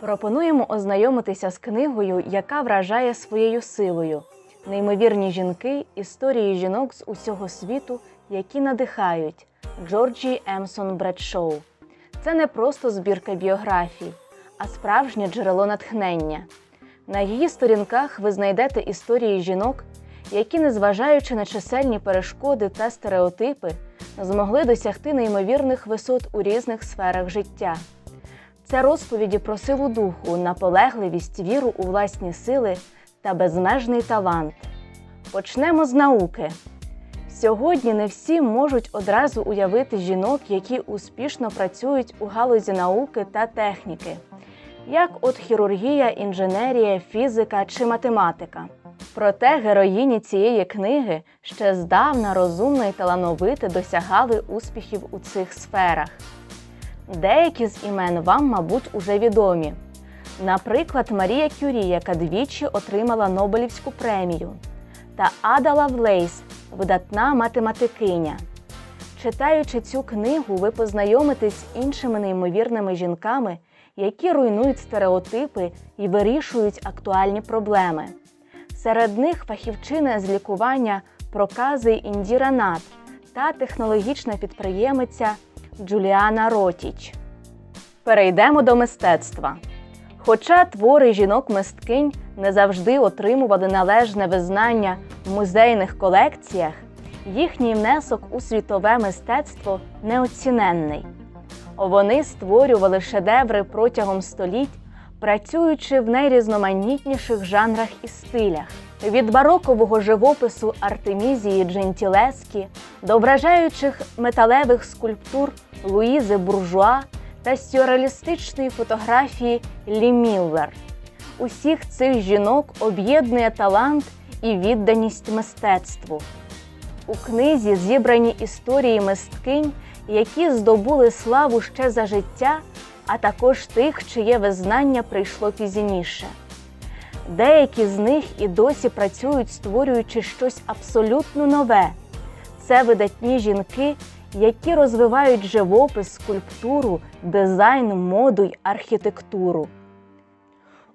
Пропонуємо ознайомитися з книгою, яка вражає своєю силою. Неймовірні жінки історії жінок з усього світу, які надихають Джорджі Емсон Бредшоу. Це не просто збірка біографій, а справжнє джерело натхнення. На її сторінках ви знайдете історії жінок, які, незважаючи на чисельні перешкоди та стереотипи, змогли досягти неймовірних висот у різних сферах життя. Це розповіді про силу духу, наполегливість, віру у власні сили та безмежний талант. Почнемо з науки. Сьогодні не всі можуть одразу уявити жінок, які успішно працюють у галузі науки та техніки, як от хірургія, інженерія, фізика чи математика. Проте героїні цієї книги ще здавна розумно і талановито досягали успіхів у цих сферах. Деякі з імен вам, мабуть, уже відомі. Наприклад, Марія Кюрі, яка двічі отримала Нобелівську премію, та Ада Лавлейс, видатна математикиня. Читаючи цю книгу, ви познайомитесь з іншими неймовірними жінками, які руйнують стереотипи і вирішують актуальні проблеми. Серед них фахівчина з лікування прокази Індіра Нат та технологічна підприємиця Джуліана Ротіч. Перейдемо до мистецтва. Хоча твори жінок-мисткинь не завжди отримували належне визнання в музейних колекціях, їхній внесок у світове мистецтво неоціненний. Вони створювали шедеври протягом століть, працюючи в найрізноманітніших жанрах і стилях. Від барокового живопису Артемізії Джентілескі до вражаючих металевих скульптур Луїзи Буржуа та сюрреалістичної фотографії Лі Міллер. Усіх цих жінок об'єднує талант і відданість мистецтву. У книзі зібрані історії мисткинь, які здобули славу ще за життя, а також тих, чиє визнання прийшло пізніше. Деякі з них і досі працюють, створюючи щось абсолютно нове. Це видатні жінки, які розвивають живопис, скульптуру, дизайн, моду й архітектуру.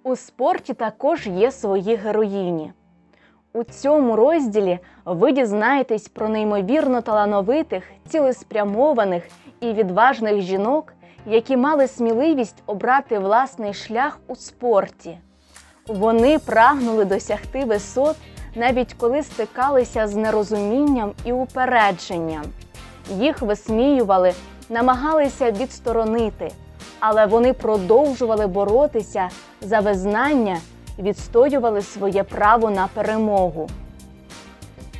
У спорті також є свої героїні. У цьому розділі ви дізнаєтесь про неймовірно талановитих, цілеспрямованих і відважних жінок, які мали сміливість обрати власний шлях у спорті. Вони прагнули досягти висот, навіть коли стикалися з нерозумінням і упередженням. Їх висміювали, намагалися відсторонити, але вони продовжували боротися за визнання, відстоювали своє право на перемогу.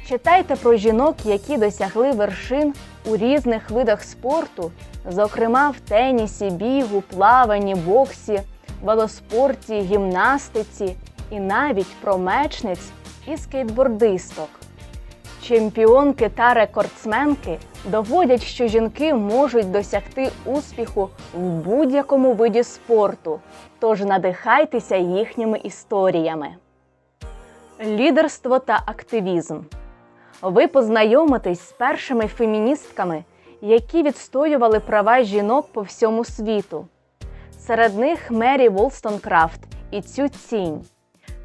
Читайте про жінок, які досягли вершин у різних видах спорту, зокрема в тенісі, бігу, плаванні, боксі, велоспорті, гімнастиці і навіть про мечниць і скейтбордисток. Чемпіонки та рекордсменки доводять, що жінки можуть досягти успіху в будь-якому виді спорту, тож надихайтеся їхніми історіями. Лідерство та активізм. Ви познайомитесь з першими феміністками, які відстоювали права жінок по всьому світу. Серед них Мері Волстонкрафт і Цю Цінь.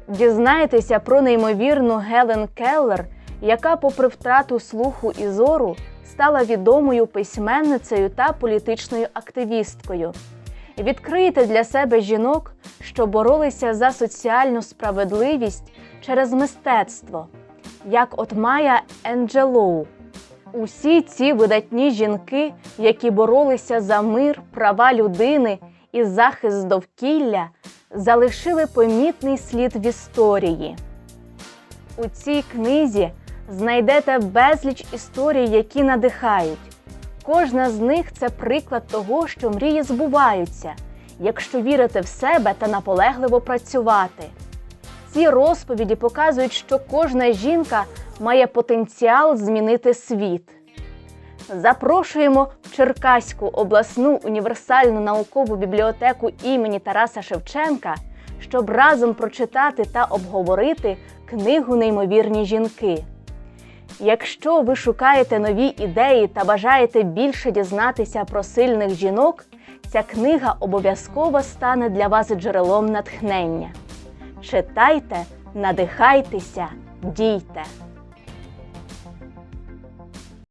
Дізнаєтеся про неймовірну Гелен Келлер, яка, попри втрату слуху і зору, стала відомою письменницею та політичною активісткою. Відкриєте для себе жінок, що боролися за соціальну справедливість через мистецтво, як от Майя Енджелоу. Усі ці видатні жінки, які боролися за мир, права людини і захист довкілля, залишили помітний слід в історії. У цій книзі знайдете безліч історій, які надихають. Кожна з них це приклад того, що мрії збуваються, якщо вірити в себе та наполегливо працювати. Ці розповіді показують, що кожна жінка має потенціал змінити світ. Запрошуємо в Черкаську обласну універсальну наукову бібліотеку імені Тараса Шевченка, щоб разом прочитати та обговорити книгу Неймовірні жінки. Якщо ви шукаєте нові ідеї та бажаєте більше дізнатися про сильних жінок, ця книга обов'язково стане для вас джерелом натхнення. Читайте, надихайтеся, дійте.